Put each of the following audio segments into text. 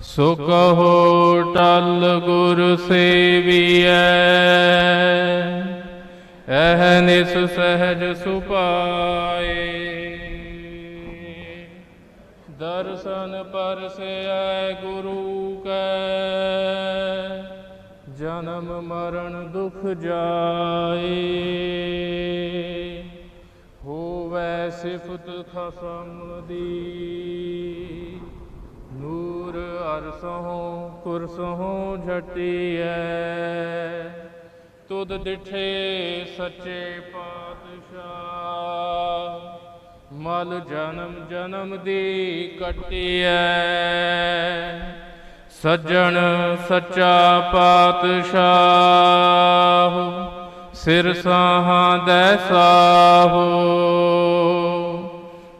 ਸੁਖ ਹੋ ਟਲ ਗੁਰ ਸੇਵੀਐ ਅਹਨਿਸ ਸਹਿਜ ਸੁਪਾਏ। ਦਰਸ਼ਨ ਪਰਸੈ ਗੁਰੂ ਕੈ, ਜਨਮ ਮਰਨ ਦੁਖ ਜਾਏ। ਹੋਵੈ ਸਿਫਤ ਖਸਮ ਦੀ ਨੂਰ ਅਰਸੋਂ ਕੁਰਸੋਂ ਝਟੀਐ। ਤੁਧ ਦਿਠੇ ਸੱਚੇ ਪਾਤਸ਼ਾਹ, ਮਲ ਜਨਮ ਜਨਮ ਦੀ ਕਟੀਐ। ਸੱਜਣ ਸੱਚਾ ਪਾਤਸ਼ਾਹ ਸਿਰ ਸਾਹਾਂ ਦੈ ਸਾਹੋ।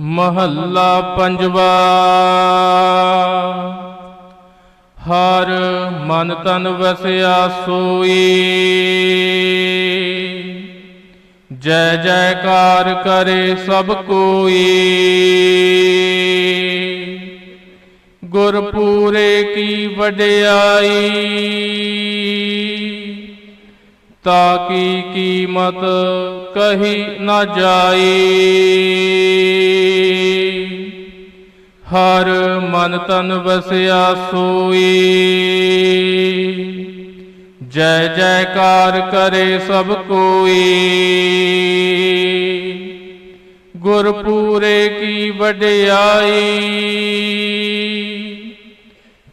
ਮਹੱਲਾ ਪੰਜਵਾ। ਹਰ ਮਨ ਤਨ ਵਸਿਆ ਸੋਈ। ਜੈ ਜੈਕਾਰ ਕਰੇ ਸਭ ਕੋਈ। ਗੁਰਪੂਰੇ ਕੀ ਵਡਿਆਈ। ਤਾ ਕੀਮਤ ਕਹੀ ਨਾ ਜਾਈ। ਹਰ ਮਨ ਤਨ ਵਸਿਆ ਸੋਈ। ਜੈ ਜੈਕਾਰ ਕਰੇ ਸਭ ਕੋਈ। ਗੁਰਪੂਰੇ ਕੀ ਵਡਿਆਈ।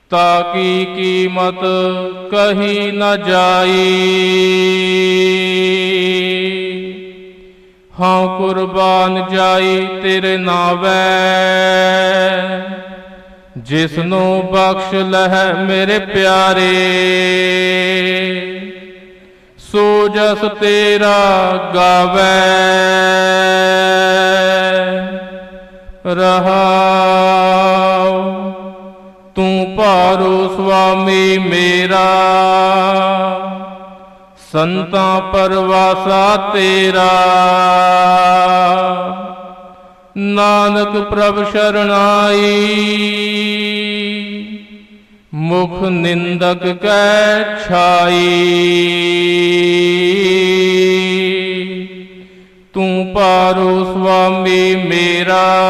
ਤਾਕੀ ਕੀਮਤ ਕਹੀ ਨਾ ਜਾਈ? ਹਾਂ ਕੁਰਬਾਨ ਜਾਈ ਤੇਰੇ ਨਾਵੈ। ਜਿਸ ਨੂੰ ਬਖਸ਼ ਲਹਿ ਮੇਰੇ ਪਿਆਰੇ। ਸੋ ਜਸ ਤੇਰਾ ਗਾਵੇ। ਰਹਾਉ ਤੂੰ ਭਾਰੋ ਸੁਆਮੀ ਮੇਰਾ। ਸੰਤਾਂ ਪਰਵਾਸਾ ਤੇਰਾ। ਨਾਨਕ ਪ੍ਰਭ ਸ਼ਰਣਾਈ ਮੁਖ ਨਿੰਦਕ ਕੈ ਛਾਈ। ਤੂੰ ਪਾਰੋ ਸੁਆਮੀ ਮੇਰਾ।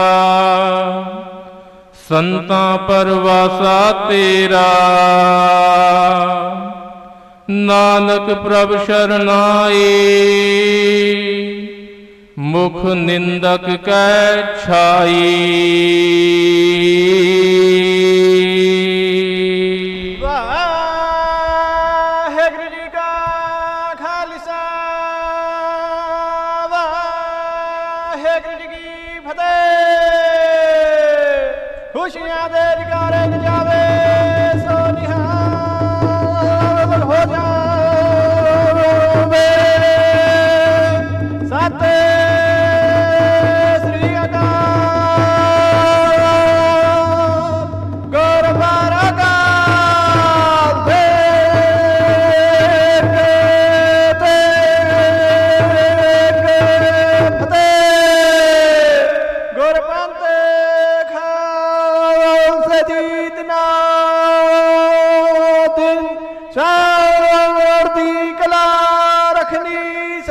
ਸੰਤਾਂ ਪਰਵਾਸਾ ਤੇਰਾ। ਨਾਨਕ ਪ੍ਰਭ ਸ਼ਰਨਾਈ ਮੁਖ ਨਿੰਦਕ ਕੈ ਛਾਈ ਵਾਹਿਗੁਰੂ ਜੀ ਕਾ ਖਾਲਸਾ। ਵਾਹਿਗੁਰੂ ਜੀ ਕੀ ਫਤਿਹ। ਖੁਸ਼ੀਆਂ ਦੇ ਜਗਾਰੇ ਜਾਵੇ